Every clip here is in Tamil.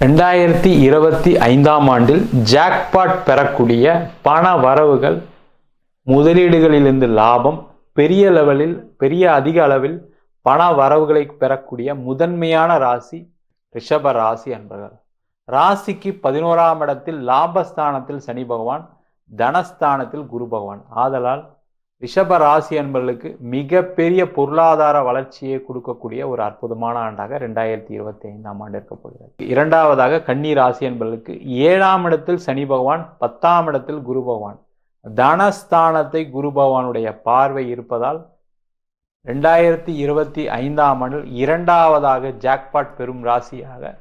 ரெண்டாயிரத்தி இருபத்தி ஐந்தாம் ஆண்டில் ஜாக்பாட் பெறக்கூடிய பண வரவுகள் முதலீடுகளிலிருந்து லாபம் பெரிய லெவலில் பெரிய அதிக அளவில் பண வரவுகளை பெறக்கூடிய முதன்மையான ராசி ரிஷப ராசி என்பவர் ராசிக்கு பதினோராம் இடத்தில் லாபஸ்தானத்தில் சனி பகவான் தனஸ்தானத்தில் குரு பகவான். ஆதலால் ரிஷப ராசி அன்பர்களுக்கு மிகப்பெரிய பொருளாதார வளர்ச்சியை கொடுக்கக்கூடிய ஒரு அற்புதமான ஆண்டாக ரெண்டாயிரத்தி இருபத்தி ஐந்தாம் ஆண்டு இருக்க போகிறது. இரண்டாவதாக கன்னி ராசி அன்பர்களுக்கு ஏழாம் இடத்தில் சனி பகவான் பத்தாம் இடத்தில் குரு பகவான். தனஸ்தானத்தை குரு பகவானுடைய பார்வை இருப்பதால் ரெண்டாயிரத்தி இருபத்தி ஐந்தாம் ஆண்டில் இரண்டாவதாக ஜாக்பாட் பெறும் ராசியாக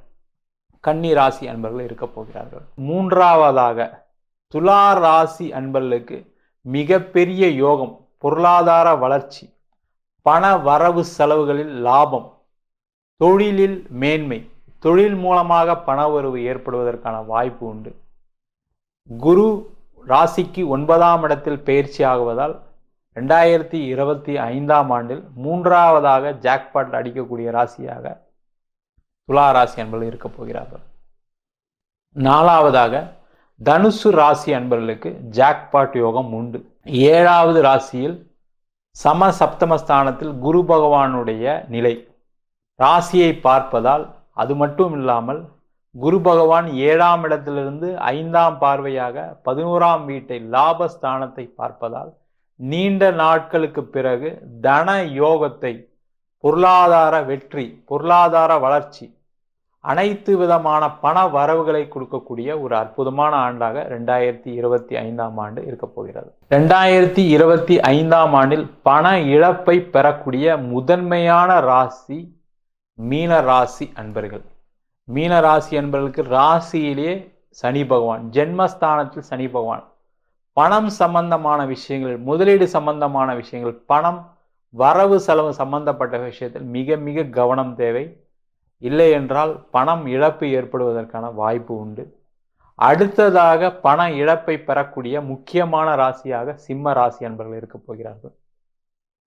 கன்னி ராசி அன்பர்கள் இருக்க போகிறார்கள். மூன்றாவதாக துலா ராசி அன்பர்களுக்கு மிகப்பெரிய யோகம் பொருளாதார வளர்ச்சி பண வரவு செலவுகளில் லாபம் தொழிலில் மேன்மை தொழில் மூலமாக பண வரவு ஏற்படுவதற்கான வாய்ப்பு உண்டு. குரு ராசிக்கு ஒன்பதாம் இடத்தில் பயிற்சி ஆகுவதால் ரெண்டாயிரத்தி இருபத்தி ஐந்தாம் ஆண்டில் மூன்றாவதாக ஜாக்பாட் அடிக்கக்கூடிய ராசியாக துலா ராசி என்பது இருக்க போகிறார்கள் நாலாவதாக தனுசு ராசி அன்பர்களுக்கு ஜாக்பாட் யோகம் உண்டு. ஏழாவது ராசியில் சம சப்தமஸ்தானத்தில் குரு பகவானுடைய நிலை. ராசியை பார்ப்பதால் அது மட்டும் இல்லாமல் குரு பகவான் ஏழாம் இடத்திலிருந்து ஐந்தாம் பார்வையாக பதினோராம் வீட்டை லாபஸ்தானத்தை பார்ப்பதால் நீண்ட நாட்களுக்கு பிறகு தன யோகத்தை பொருளாதார வெற்றி பொருளாதார வளர்ச்சி அனைத்து விதமான பண வரவுகளை கொடுக்கக்கூடிய ஒரு அற்புதமான ஆண்டாக ரெண்டாயிரத்தி இருபத்தி ஐந்தாம் ஆண்டு இருக்க போகிறது. ரெண்டாயிரத்தி இருபத்தி ஐந்தாம் ஆண்டில் பண இழப்பை பெறக்கூடிய முதன்மையான ராசி மீன ராசி அன்பர்கள். மீன ராசி அன்பர்களுக்கு ராசியிலே சனி பகவான் ஜென்மஸ்தானத்தில் சனி பகவான். பணம் சம்பந்தமான விஷயங்கள் முதலீடு சம்பந்தமான விஷயங்கள் பணம் வரவு செலவு சம்பந்தப்பட்ட விஷயத்தில் மிக மிக கவனம் தேவை. இல்லை என்றால் பணம் இழப்பு ஏற்படுவதற்கான வாய்ப்பு உண்டு. அடுத்ததாக பண இழப்பை பெறக்கூடிய முக்கியமான ராசியாக சிம்ம ராசி அன்பர்கள் இருக்கப் போகிறார்கள்.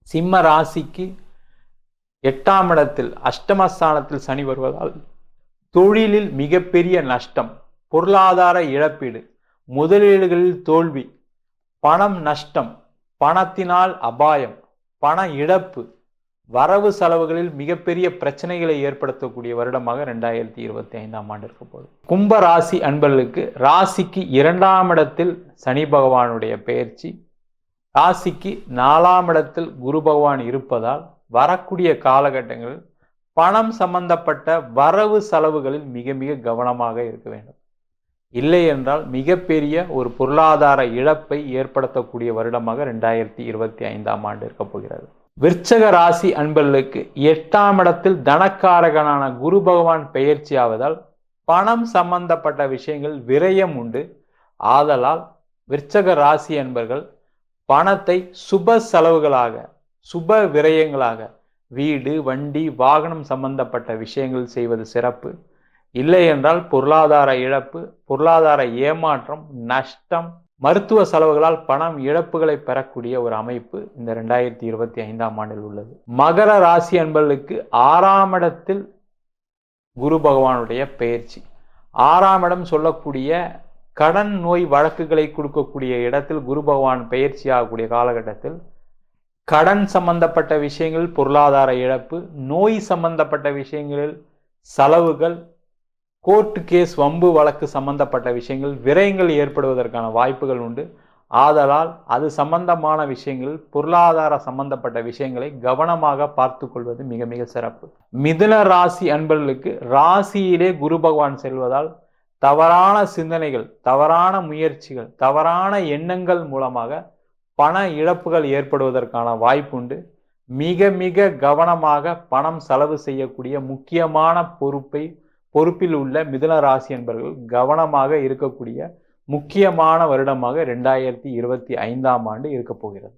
சிம்ம ராசிக்கு எட்டாம் இடத்தில் அஷ்டமஸ்தானத்தில் சனி வருவதால் தொழிலில் மிகப்பெரிய நஷ்டம் பொருளாதார இழப்பீடு முதலீடுகளில் தோல்வி பணம் நஷ்டம் பணத்தினால் அபாயம் பண இழப்பு வரவு செலவுகளில் மிகப்பெரிய பிரச்சனைகளை ஏற்படுத்தக்கூடிய வருடமாக ரெண்டாயிரத்தி இருபத்தி ஐந்தாம் ஆண்டு இருக்க போகுது. கும்ப ராசி அன்பர்களுக்கு ராசிக்கு இரண்டாம் இடத்தில் சனி பகவானுடைய பெயர்ச்சி. ராசிக்கு நாலாம் இடத்தில் குரு பகவான் இருப்பதால் வரக்கூடிய காலகட்டங்களில் பணம் சம்பந்தப்பட்ட வரவு செலவுகளில் மிக மிக கவனமாக இருக்க வேண்டும். இல்லை என்றால் மிகப்பெரிய ஒரு பொருளாதார இழப்பை ஏற்படுத்தக்கூடிய வருடமாக ரெண்டாயிரத்தி இருபத்தி ஐந்தாம் ஆண்டு இருக்க போகிறது. விற்சக ராசி அன்பர்களுக்கு எட்டாம் இடத்தில் தனக்காரகனான குரு பகவான் பெயர்ச்சி ஆவதால் பணம் சம்பந்தப்பட்ட விஷயங்கள் விரயம் உண்டு. ஆதலால் விற்சக ராசி அன்பர்கள் பணத்தை சுப செலவுகளாக சுப விரயங்களாக வீடு வண்டி வாகனம் சம்பந்தப்பட்ட விஷயங்கள் செய்வது சிறப்பு. இல்லை என்றால் பொருளாதார இழப்பு பொருளாதார ஏமாற்றம் நஷ்டம் மருத்துவ செலவுகளால் பணம் இழப்புகளை பெறக்கூடிய ஒரு அமைப்பு இந்த ரெண்டாயிரத்தி இருபத்தி ஐந்தாம் ஆண்டில் உள்ளது. மகர ராசி அன்பர்களுக்கு ஆறாம் இடத்தில் குரு பகவானுடைய பெயர்ச்சி. ஆறாம் இடம் சொல்லக்கூடிய கடன் நோய் வழக்குகளை கொடுக்கக்கூடிய இடத்தில் குரு பகவான் பெயர்ச்சி ஆகக்கூடிய காலகட்டத்தில் கடன் சம்பந்தப்பட்ட விஷயங்களில் பொருளாதார இழப்பு நோய் சம்பந்தப்பட்ட விஷயங்களில் செலவுகள் கோர்ட்டு கேஸ் வம்பு வழக்கு சம்பந்தப்பட்ட விஷயங்கள் விரயங்கள் ஏற்படுவதற்கான வாய்ப்புகள் உண்டு. ஆதலால் அது சம்பந்தமான விஷயங்கள் பொருளாதார சம்பந்தப்பட்ட விஷயங்களை கவனமாக பார்த்து கொள்வது மிக மிக சிறப்பு. மிதுன ராசி அன்பர்களுக்கு ராசியிலே குரு பகவான் செல்வதால் தவறான சிந்தனைகள் தவறான முயற்சிகள் தவறான எண்ணங்கள் மூலமாக பண இழப்புகள் ஏற்படுவதற்கான வாய்ப்புண்டு மிக மிக கவனமாக பணம் செலவு செய்யக்கூடிய முக்கியமான பொறுப்பை பொறுப்பில் உள்ள மிதுன ராசி என்பவர்கள் கவனமாக இருக்கக்கூடிய முக்கியமான வருடமாக ரெண்டாயிரத்தி இருபத்தி ஐந்தாம் ஆண்டு இருக்க போகிறது.